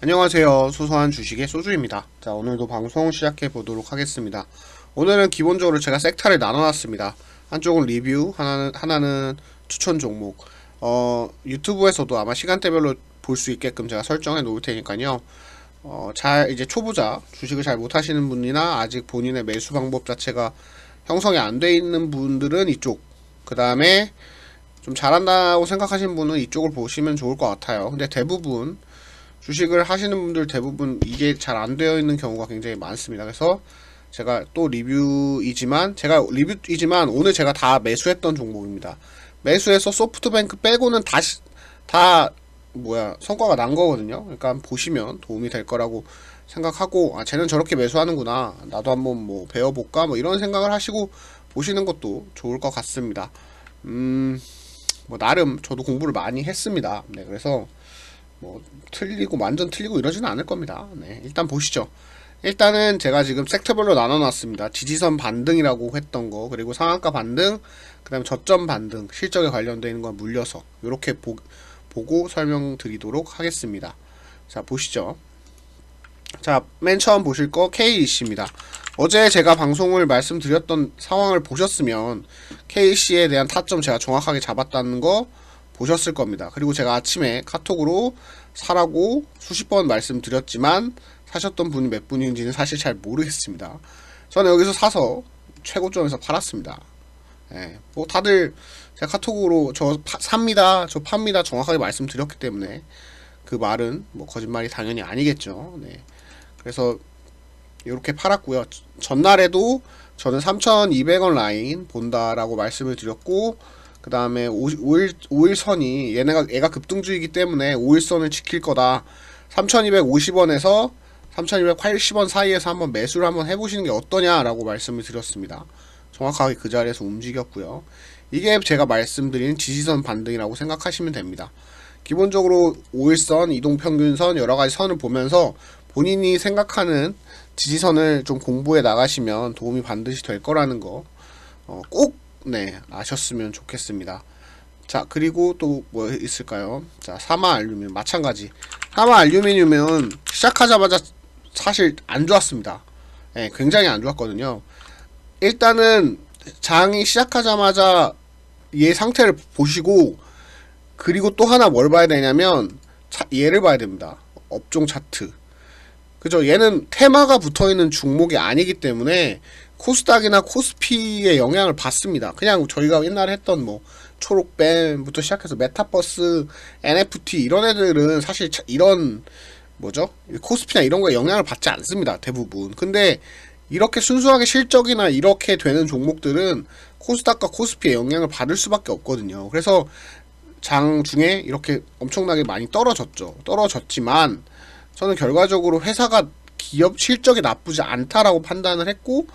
안녕하세요. 소소한 주식의 소주입니다. 자, 오늘도 방송 시작해 보도록 하겠습니다. 오늘은 기본적으로 제가 섹터를 나눠놨습니다. 한쪽은 리뷰, 하나는, 하나는 추천 종목. 어, 유튜브에서도 아마 시간대별로 볼 수 있게끔 제가 설정해 놓을 테니까요. 어, 잘, 이제 초보자, 주식을 잘 못하시는 분이나 아직 본인의 매수 방법 자체가 형성이 안 돼 있는 분들은 이쪽. 그 다음에 좀 잘한다고 생각하시는 분은 이쪽을 보시면 좋을 것 같아요. 근데 대부분 주식을 하시는 분들 대부분 이게 잘 안 되어 있는 경우가 굉장히 많습니다. 그래서 제가 또 리뷰이지만 제가 리뷰이지만 오늘 제가 다 매수했던 종목입니다. 매수해서 소프트뱅크 빼고는 다시 다 뭐야 성과가 난 거거든요. 그러니까 보시면 도움이 될 거라고 생각하고 아 쟤는 저렇게 매수하는구나. 나도 한번 뭐 배워볼까 뭐 이런 생각을 하시고 보시는 것도 좋을 것 같습니다. 음 뭐 나름 저도 공부를 많이 했습니다. 네 그래서 뭐 틀리고 완전 틀리고 이러지는 않을 겁니다. 네, 일단 보시죠. 일단은 제가 지금 섹터별로 나눠놨습니다. 지지선 반등이라고 했던 거, 그리고 상한가 반등, 그 다음 저점 반등, 실적에 관련되어 있는 건 물려서 이렇게 보, 보고 설명드리도록 하겠습니다. 자 보시죠. 자, 맨 처음 보실 거 KEC입니다. 어제 제가 방송을 말씀드렸던 상황을 보셨으면 KEC에 대한 타점 제가 정확하게 잡았다는 거 보셨을 겁니다. 그리고 제가 아침에 카톡으로 사라고 수십 번 말씀드렸지만 사셨던 분이 몇 분인지는 사실 잘 모르겠습니다. 저는 여기서 사서 최고점에서 팔았습니다. 예, 뭐 다들 제가 카톡으로 저 파, 삽니다, 저 팝니다 정확하게 말씀드렸기 때문에 그 말은 뭐 거짓말이 당연히 아니겠죠. 네. 그래서 이렇게 팔았고요. 전날에도 저는 3,200원 라인 본다라고 말씀을 드렸고 그 다음에 5일, 5일선이 얘네가 얘가 급등주이기 때문에 5일선을 지킬 거다. 3,250원에서 3,280원 사이에서 한번 매수를 한번 해보시는 게 어떠냐라고 말씀을 드렸습니다. 정확하게 그 자리에서 움직였고요. 이게 제가 말씀드린 지지선 반등이라고 생각하시면 됩니다. 기본적으로 5일선, 이동평균선 여러 가지 선을 보면서 본인이 생각하는 지지선을 좀 공부해 나가시면 도움이 반드시 될 거라는 거 어, 꼭 네, 아셨으면 좋겠습니다. 자, 그리고 또 뭐 있을까요? 자, 사마 알루미늄 마찬가지. 사마 알루미늄은 시작하자마자 사실 안 좋았습니다. 네, 굉장히 안 좋았거든요. 일단은 장이 시작하자마자 얘 상태를 보시고 그리고 또 하나 뭘 봐야 되냐면 차, 얘를 봐야 됩니다. 업종 차트. 그죠? 얘는 테마가 붙어 있는 종목이 아니기 때문에 코스닥이나 코스피의 영향을 받습니다. 그냥 저희가 옛날에 했던 뭐 초록뱀부터 시작해서 메타버스, NFT 이런 애들은 사실 이런 뭐죠? 코스피나 이런 거에 영향을 받지 않습니다. 대부분. 근데 이렇게 순수하게 실적이나 이렇게 되는 종목들은 코스닥과 코스피의 영향을 받을 수밖에 없거든요. 그래서 장 중에 이렇게 엄청나게 많이 떨어졌죠. 떨어졌지만 저는 결과적으로 회사가 기업 실적이 나쁘지 않다라고 판단을 했고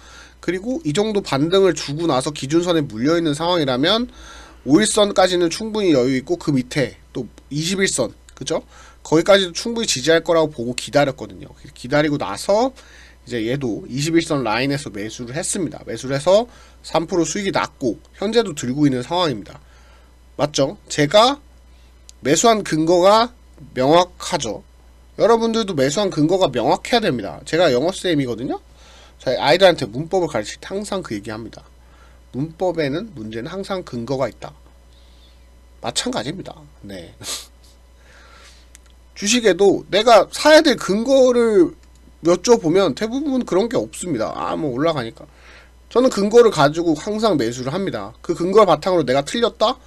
그리고 이 정도 반등을 주고 나서 기준선에 물려 있는 상황이라면 5일선까지는 충분히 여유 있고 그 밑에 또 21선 그죠? 거기까지도 충분히 지지할 거라고 보고 기다렸거든요. 기다리고 나서 이제 얘도 21선 라인에서 매수를 했습니다. 매수를 해서 3% 수익이 났고 현재도 들고 있는 상황입니다. 맞죠? 제가 매수한 근거가 명확하죠. 여러분들도 매수한 근거가 명확해야 됩니다. 제가 영어쌤이거든요. 아이들한테 문법을 가르칠 때 항상 그 얘기합니다. 문법에는 문제는 항상 근거가 있다. 마찬가지입니다. 네. 주식에도 내가 사야 될 근거를 여쭤보면 대부분 그런 게 없습니다. 아, 뭐 올라가니까. 저는 근거를 가지고 항상 매수를 합니다. 그 근거를 바탕으로 내가 틀렸다?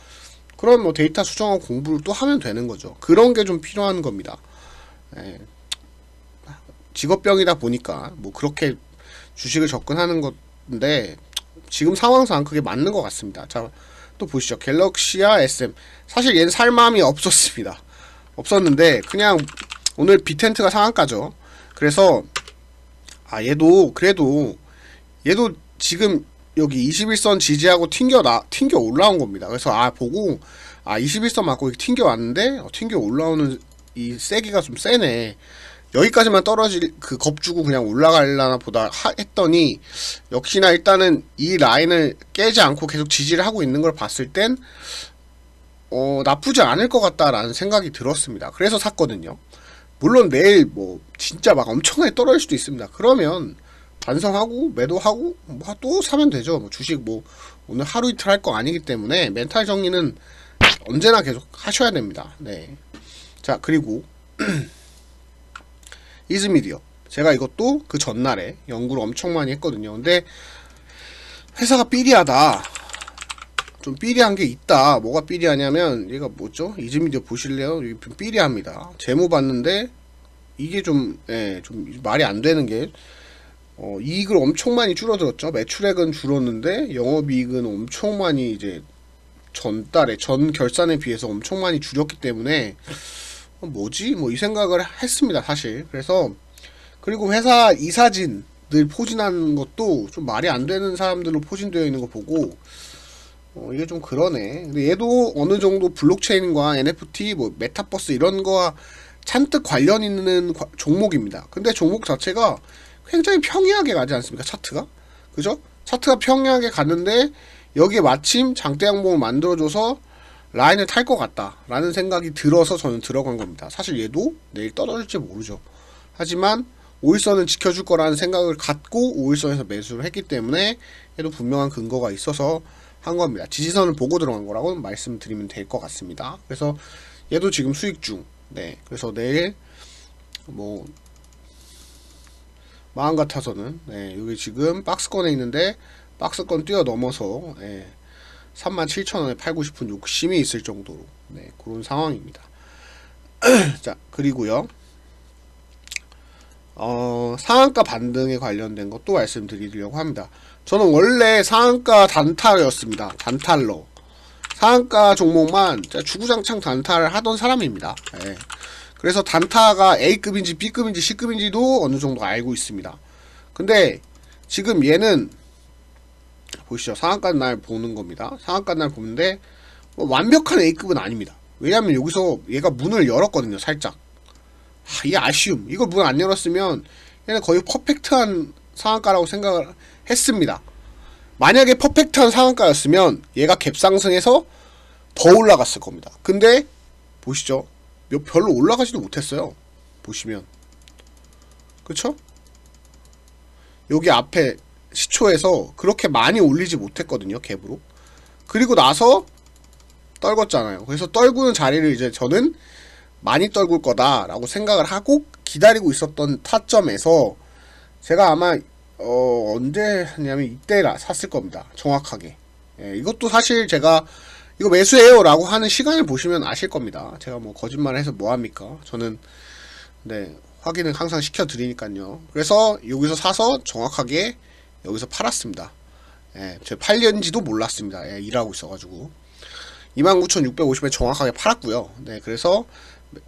그럼 뭐 데이터 수정하고 공부를 또 하면 되는 거죠. 그런 게 좀 필요한 겁니다. 예. 직업병이다 보니까 뭐 그렇게 주식을 접근하는 건데 지금 상황상 그게 맞는 것 같습니다. 자, 또 보시죠. 갤럭시아 SM. 사실 얘는 살 마음이 없었습니다. 없었는데 그냥 오늘 비텐트가 상한가죠. 그래서 아 얘도 그래도 얘도 지금 여기 21선 지지하고 튕겨 나 튕겨 올라온 겁니다. 그래서 아 보고 아 21선 맞고 튕겨 왔는데 어, 튕겨 올라오는 이 세기가 좀 세네. 여기까지만 떨어질 그 겁주고 그냥 올라갈라나 보다 하, 했더니 역시나 일단은 이 라인을 깨지 않고 계속 지지를 하고 있는 걸 봤을 땐 어, 나쁘지 않을 것 같다라는 생각이 들었습니다. 그래서 샀거든요. 물론 내일 뭐 진짜 막 엄청나게 떨어질 수도 있습니다. 그러면 반성하고 매도하고 뭐 또 사면 되죠. 뭐 주식 뭐 오늘 하루 이틀 할 거 아니기 때문에 멘탈 정리는 언제나 계속 하셔야 됩니다. 네. 자 그리고 이즈미디어 제가 이것도 그 전날에 연구를 엄청 많이 했거든요. 근데 회사가 삐리하다. 좀 삐리한 게 있다. 뭐가 삐리하냐면 얘가 뭐죠? 이즈미디어 보실래요? 이게 좀 삐리합니다. 재무 봤는데 이게 좀, 예, 좀 말이 안 되는 게 어, 이익을 엄청 많이 줄어들었죠. 매출액은 줄었는데 영업이익은 엄청 많이 이제 전달에 전 결산에 비해서 엄청 많이 줄였기 때문에 어, 뭐지? 뭐 이 생각을 했습니다, 사실. 그래서 그리고 회사 이사진들 포진하는 것도 좀 말이 안 되는 사람들로 포진되어 있는 거 보고 어, 이게 좀 그러네. 근데 얘도 어느 정도 블록체인과 NFT, 뭐 메타버스 이런 거와 잔뜩 관련 있는 과- 종목입니다. 근데 종목 자체가 굉장히 평이하게 가지 않습니까? 차트가? 그죠? 차트가 평이하게 갔는데 여기에 마침 장대 양봉을 만들어줘서 라인을 탈 것 같다라는 생각이 들어서 저는 들어간 겁니다. 사실 얘도 내일 떨어질지 모르죠. 하지만 5일선은 지켜줄 거라는 생각을 갖고 5일선에서 매수를 했기 때문에 얘도 분명한 근거가 있어서 한 겁니다. 지지선을 보고 들어간 거라고 말씀드리면 될 것 같습니다. 그래서 얘도 지금 수익 중. 네. 그래서 내일 뭐 마음 같아서는 네, 여기 지금 박스권에 있는데 박스권 뛰어넘어서 네, 37,000원에 팔고 싶은 욕심이 있을 정도로 네, 그런 상황입니다. 자, 그리고요. 어, 상한가 반등에 관련된 것도 말씀드리려고 합니다. 저는 원래 상한가 단타였습니다. 단탈러. 상한가 종목만 주구장창 단타를 하던 사람입니다. 예. 그래서 단타가 A급인지 B급인지 C급인지도 어느 정도 알고 있습니다. 근데 지금 얘는 보시죠. 상한가 날 보는 겁니다. 상한가 날 보는데 뭐 완벽한 A급은 아닙니다. 왜냐면 여기서 얘가 문을 열었거든요. 살짝. 하, 이게 아쉬움. 이걸 문 안 열었으면 얘는 거의 퍼펙트한 상한가라고 생각을 했습니다. 만약에 퍼펙트한 상한가였으면 얘가 갭상승해서 더 올라갔을 겁니다. 근데 보시죠. 몇 별로 올라가지도 못했어요. 보시면 그쵸? 여기 앞에 시초에서 그렇게 많이 올리지 못했거든요. 갭으로. 그리고 나서 떨궜잖아요. 그래서 떨구는 자리를 이제 저는 많이 떨굴 거다라고 생각을 하고 기다리고 있었던 타점에서 제가 아마 어 언제 했냐면 이때 라- 샀을 겁니다. 정확하게. 예, 이것도 사실 제가 이거 매수해요 라고 하는 시간을 보시면 아실 겁니다. 제가 뭐 거짓말을 해서 뭐 합니까? 저는 네 확인을 항상 시켜 드리니까요. 그래서 여기서 사서 정확하게 여기서 팔았습니다. 예, 제가 팔렸는지도 몰랐습니다. 예, 일하고 있어가지고 29,650에 정확하게 팔았고요. 네, 그래서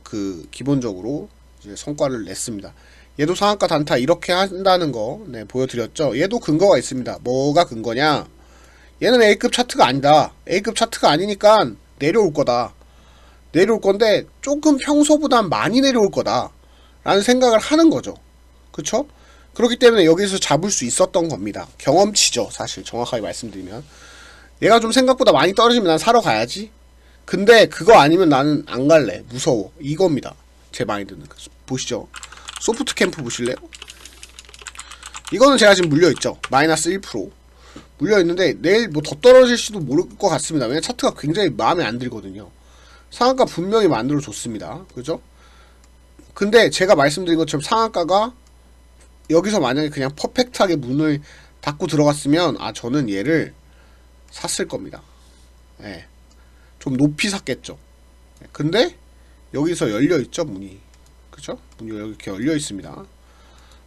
그 기본적으로 성과를 냈습니다. 얘도 상한가 단타 이렇게 한다는 거 네, 보여드렸죠. 얘도 근거가 있습니다. 뭐가 근거냐? 얘는 A급 차트가 아니다. A급 차트가 아니니까 내려올 거다. 내려올 건데 조금 평소보단 많이 내려올 거다. 라는 생각을 하는 거죠. 그쵸? 그렇기 때문에 여기서 잡을 수 있었던 겁니다. 경험치죠. 사실 정확하게 말씀드리면. 얘가 좀 생각보다 많이 떨어지면 난 사러 가야지. 근데 그거 아니면 나는 안 갈래. 무서워. 이겁니다. 제 마인드는. 보시죠. 소프트 캠프 보실래요? 이거는 제가 지금 물려있죠. 마이너스 1%. 물려있는데 내일 뭐 더 떨어질지도 모를 것 같습니다. 왜냐면 차트가 굉장히 마음에 안 들거든요. 상한가 분명히 만들어 줬습니다. 그죠? 근데 제가 말씀드린 것처럼 상한가가 여기서 만약에 그냥 퍼펙트하게 문을 닫고 들어갔으면 아 저는 얘를 샀을 겁니다. 예. 좀 높이 샀겠죠. 예, 근데 여기서 열려 있죠 문이. 그죠? 문이 이렇게 열려 있습니다.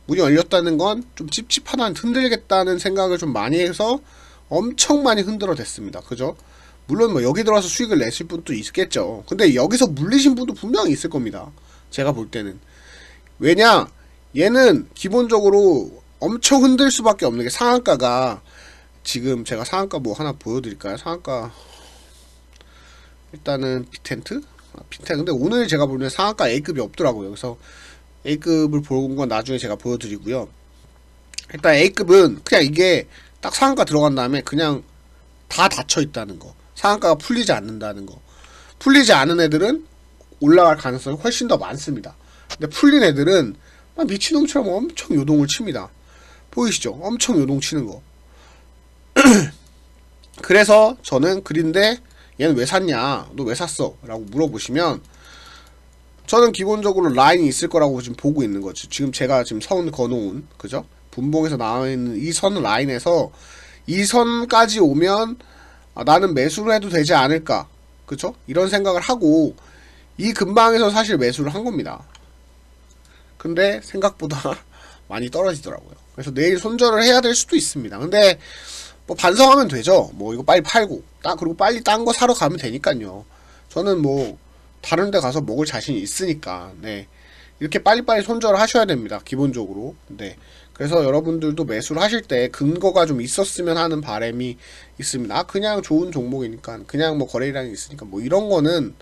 문이 열렸다는 건 좀 찝찝하다, 흔들겠다는 생각을 좀 많이 해서 엄청 많이 흔들어 댔습니다. 그죠? 물론 뭐 여기 들어와서 수익을 내실 분도 있겠죠. 근데 여기서 물리신 분도 분명히 있을 겁니다. 제가 볼 때는. 왜냐? 얘는 기본적으로 엄청 흔들 수밖에 없는 게 상한가가 지금 제가 상한가 뭐 하나 보여드릴까요? 상한가 일단은 빅텐트? 아, 빅텐트 근데 오늘 제가 보는 상한가 A급이 없더라고요. 그래서 A급을 본건 나중에 제가 보여드리고요. 일단 A급은 그냥 이게 딱 상한가 들어간 다음에 그냥 다 닫혀 있다는 거. 상한가가 풀리지 않는다는 거. 풀리지 않은 애들은 올라갈 가능성이 훨씬 더 많습니다. 근데 풀린 애들은 막 미친놈처럼 엄청 요동을 칩니다. 보이시죠? 엄청 요동 치는 거. 그래서 저는 그린데 얘는 왜 샀냐? 너 왜 샀어? 라고 물어보시면 저는 기본적으로 라인이 있을 거라고 지금 보고 있는 거죠. 지금 제가 지금 선 거놓은 그죠? 분봉에서 나와 있는 이 선 라인에서 이 선까지 오면 아, 나는 매수를 해도 되지 않을까? 그죠? 이런 생각을 하고 이 근방에서 사실 매수를 한 겁니다. 근데 생각보다 많이 떨어지더라고요. 그래서 내일 손절을 해야 될 수도 있습니다. 근데 뭐 반성하면 되죠. 뭐 이거 빨리 팔고 따 그리고 빨리 딴 거 사러 가면 되니까요. 저는 뭐 다른 데 가서 먹을 자신이 있으니까 네. 이렇게 빨리빨리 손절을 하셔야 됩니다. 기본적으로. 네. 그래서 여러분들도 매수를 하실 때 근거가 좀 있었으면 하는 바람이 있습니다. 아, 그냥 좋은 종목이니까 그냥 뭐 거래량이 있으니까 뭐 이런 거는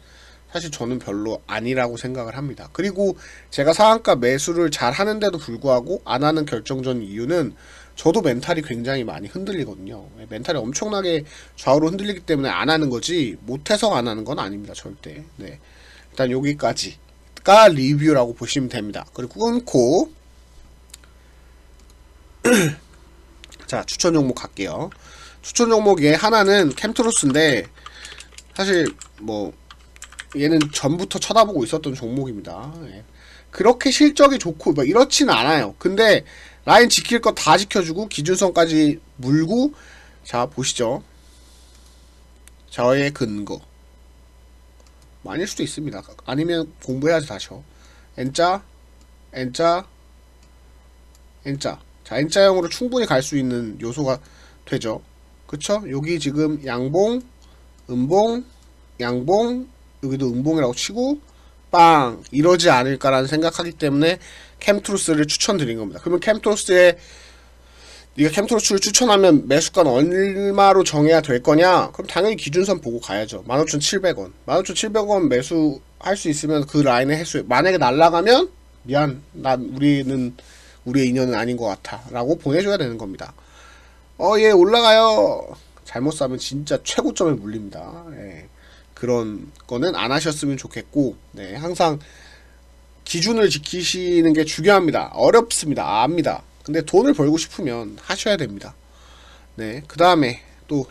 사실 저는 별로 아니라고 생각을 합니다. 그리고 제가 상한가 매수를 잘 하는데도 불구하고 안 하는 결정적인 이유는 저도 멘탈이 굉장히 많이 흔들리거든요. 멘탈이 엄청나게 좌우로 흔들리기 때문에 안 하는 거지 못해서 안 하는 건 아닙니다. 절대. 네. 일단 여기까지가 리뷰라고 보시면 됩니다. 그리고 끊고 자 추천 종목 갈게요. 추천 종목에 하나는 캠트로스인데 사실 뭐 얘는 전부터 쳐다보고 있었던 종목입니다. 예. 그렇게 실적이 좋고 뭐 이렇지는 않아요. 근데 라인 지킬 거 다 지켜주고 기준선까지 물고 자 보시죠. 저의 근거 아닐 수도 있습니다. 아니면 공부해야지 다셔. N자 N자 N자 자 N자형으로 충분히 갈 수 있는 요소가 되죠. 그쵸? 여기 지금 양봉 음봉 양봉 여기도 음봉이라고 치고 빵 이러지 않을까라는 생각하기 때문에 캠트루스를 추천드린 겁니다. 그러면 캠트루스에 네가 캠트루스를 추천하면 매수가는 얼마로 정해야 될 거냐? 그럼 당연히 기준선 보고 가야죠. 15,700원. 15,700원 매수할 수 있으면 그 라인에 해수 만약에 날라가면 미안. 난 우리는 우리의 인연은 아닌 것 같아. 라고 보내줘야 되는 겁니다. 어, 예, 올라가요. 잘못 사면 진짜 최고점에 물립니다. 예. 그런 거는 안 하셨으면 좋겠고, 네, 항상 기준을 지키시는 게 중요합니다. 어렵습니다. 압니다. 근데 돈을 벌고 싶으면 하셔야 됩니다. 네, 그 다음에 또,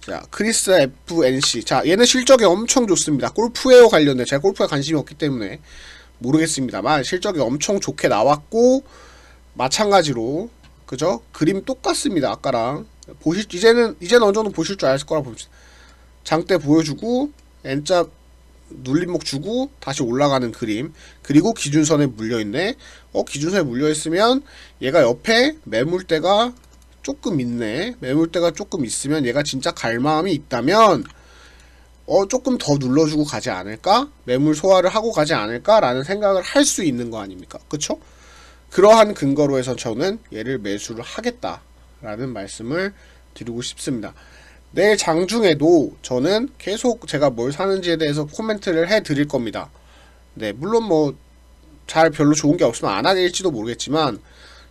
자, 크리스 FNC. 자, 얘는 실적이 엄청 좋습니다. 골프웨어 관련된, 제가 골프에 관심이 없기 때문에 모르겠습니다만, 실적이 엄청 좋게 나왔고, 마찬가지로, 그죠? 그림 똑같습니다. 아까랑. 보실, 이제는, 이제는 어느 정도 보실 줄 아실 거라 봅니다. 장대 보여주고 N자 눌림목 주고 다시 올라가는 그림. 그리고 기준선에 물려있네. 어 기준선에 물려있으면 얘가 옆에 매물대가 조금 있네. 매물대가 조금 있으면 얘가 진짜 갈 마음이 있다면 어 조금 더 눌러주고 가지 않을까? 매물 소화를 하고 가지 않을까 라는 생각을 할 수 있는 거 아닙니까? 그쵸? 그러한 근거로 해서 저는 얘를 매수를 하겠다 라는 말씀을 드리고 싶습니다 내일 장중에도 저는 계속 제가 뭘 사는지에 대해서 코멘트를 해 드릴 겁니다. 네, 물론 뭐 잘 별로 좋은 게 없으면 안 하길지도 모르겠지만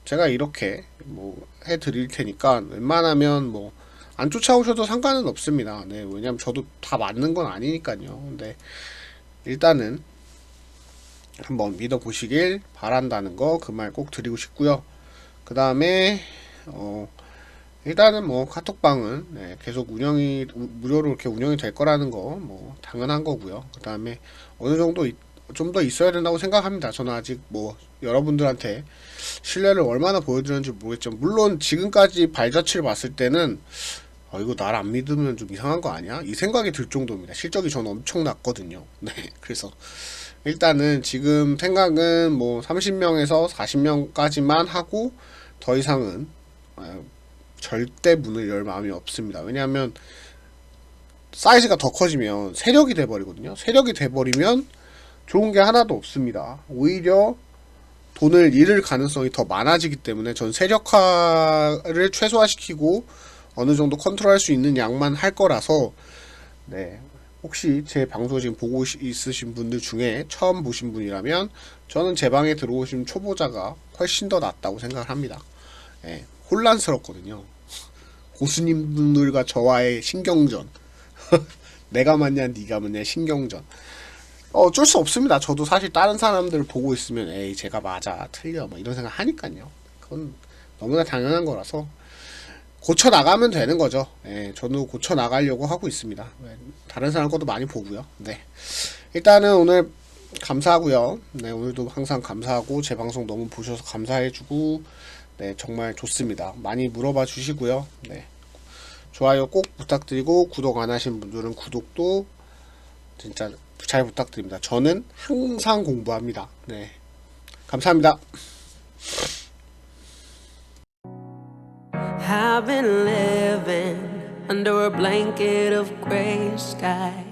제가 이렇게 뭐 해 드릴 테니까 웬만하면 뭐 안 쫓아오셔도 상관은 없습니다. 네, 왜냐면 저도 다 맞는 건 아니니까요. 근데 일단은 한번 믿어 보시길 바란다는 거 그 말 꼭 드리고 싶고요. 그 다음에 어 일단은 뭐 카톡방은 네, 계속 운영이 무료로 이렇게 운영이 될 거라는 거 뭐 당연한 거고요. 그 다음에 어느 정도 좀 더 있어야 된다고 생각합니다. 저는 아직 뭐 여러분들한테 신뢰를 얼마나 보여드렸는지 모르겠지만 물론 지금까지 발자취를 봤을 때는 어, 이거 날 안 믿으면 좀 이상한 거 아니야? 이 생각이 들 정도입니다. 실적이 저는 엄청 났거든요. 네, 그래서 일단은 지금 생각은 뭐 30명에서 40명까지만 하고 더 이상은 어, 절대 문을 열 마음이 없습니다. 왜냐하면 사이즈가 더 커지면 세력이 돼버리거든요. 세력이 돼버리면 좋은 게 하나도 없습니다. 오히려 돈을 잃을 가능성이 더 많아지기 때문에 전 세력화를 최소화시키고 어느 정도 컨트롤할 수 있는 양만 할 거라서 네 혹시 제 방송 지금 보고 있으신 분들 중에 처음 보신 분이라면 저는 제 방에 들어오신 초보자가 훨씬 더 낫다고 생각을 합니다. 네, 혼란스럽거든요. 고수님들과 저와의 신경전. 내가 맞냐, 네가 맞냐, 신경전. 어쩔 수 없습니다. 저도 사실 다른 사람들 보고 있으면 에이 제가 맞아 틀려 뭐 이런 생각 하니까요. 그건 너무나 당연한 거라서 고쳐 나가면 되는 거죠. 예, 저도 고쳐 나가려고 하고 있습니다. 네, 다른 사람 것도 많이 보고요. 네, 일단은 오늘 감사하고요. 네, 오늘도 항상 감사하고 제 방송 너무 보셔서 감사해주고 네 정말 좋습니다. 많이 물어봐 주시고요. 네, 좋아요 꼭 부탁드리고 구독 안 하신 분들은 구독도 진짜 잘 부탁드립니다. 저는 항상 공부합니다. 네, 감사합니다. I've been living under a blanket of gray skies.